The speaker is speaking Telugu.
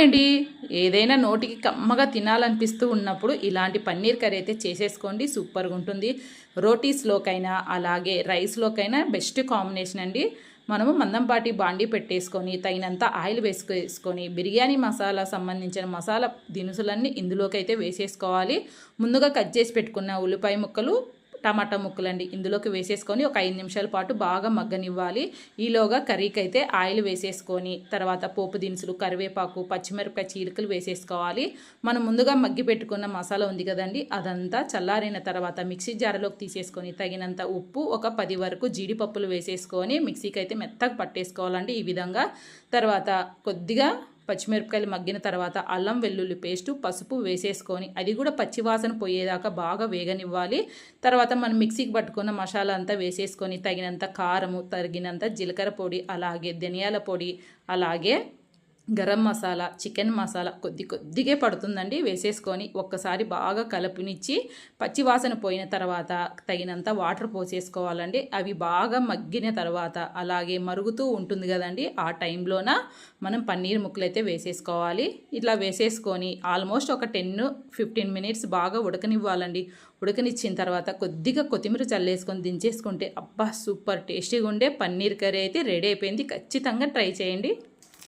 ఏంటి? ఏదైనా నోటికి కమ్మగా తినాలనిపిస్తూ ఉన్నప్పుడు ఇలాంటి పన్నీర్ కర్రీ అయితే చేసేసుకోండి సూపర్గా ఉంటుంది రోటీస్లోకైనా అలాగే రైస్లోకైనా బెస్ట్ కాంబినేషన్ అండి. మనము మందంపాటి బాండి పెట్టేసుకొని తగినంత ఆయిల్ వేసుకొని బిర్యానీ మసాలా సంబంధించిన మసాలా దినుసులన్నీ ఇందులోకి అయితే వేసేసుకోవాలి. ముందుగా కట్ చేసి పెట్టుకున్న ఉల్లిపాయ ముక్కలు టమాటా ముక్కలండి. ఇందులోకి వేసేసుకొని ఒక ఐదు నిమిషాల పాటు బాగా మగ్గనివ్వాలి. ఈలోగా కర్రీకి అయితే ఆయిల్ వేసేసుకొని తర్వాత పోపు దినుసులు కరివేపాకు పచ్చిమిరపకాయ చీలికలు వేసేసుకోవాలి. మనం ముందుగా మగ్గి పెట్టుకున్న మసాలా ఉంది కదండి అదంతా చల్లారిన తర్వాత మిక్సీ జారలోకి తీసేసుకొని తగినంత ఉప్పు ఒక పది వరకు జీడిపప్పులు వేసేసుకొని మిక్సీకి అయితే మెత్తగా పట్టేసుకోవాలండి ఈ విధంగా. తర్వాత కొద్దిగా పచ్చిమిరపకాయలు మగ్గిన తర్వాత అల్లం వెల్లుల్లి పేస్టు పసుపు వేసేసుకొని అది కూడా పచ్చివాసన పోయేదాకా బాగా వేగనివ్వాలి. తర్వాత మనం మిక్సీకి పట్టుకున్న మసాలా అంతా వేసేసుకొని తగినంత కారము తగినంత జీలకర్ర పొడి అలాగే ధనియాల పొడి అలాగే గరం మసాలా చికెన్ మసాలా కొద్ది కొద్దిగా పడుతుందండి. వేసేసుకొని ఒక్కసారి బాగా కలుపునిచ్చి పచ్చివాసన పోయిన తర్వాత తగినంత వాటర్ పోసేసుకోవాలండి. అవి బాగా మగ్గిన తర్వాత అలాగే మరుగుతూ ఉంటుంది కదండి. ఆ టైంలోన మనం పన్నీర్ ముక్కలు అయితే వేసేసుకోవాలి. ఇట్లా వేసేసుకొని ఆల్మోస్ట్ ఒక టెన్ ఫిఫ్టీన్ మినిట్స్ బాగా ఉడకనివ్వాలండి. ఉడకనిచ్చిన తర్వాత కొద్దిగా కొత్తిమీర చల్లేసుకొని దించేసుకుంటే అబ్బా సూపర్ టేస్టీగా ఉండే పన్నీర్ కర్రీ అయితే రెడీ అయిపోయింది. ఖచ్చితంగా ట్రై చేయండి.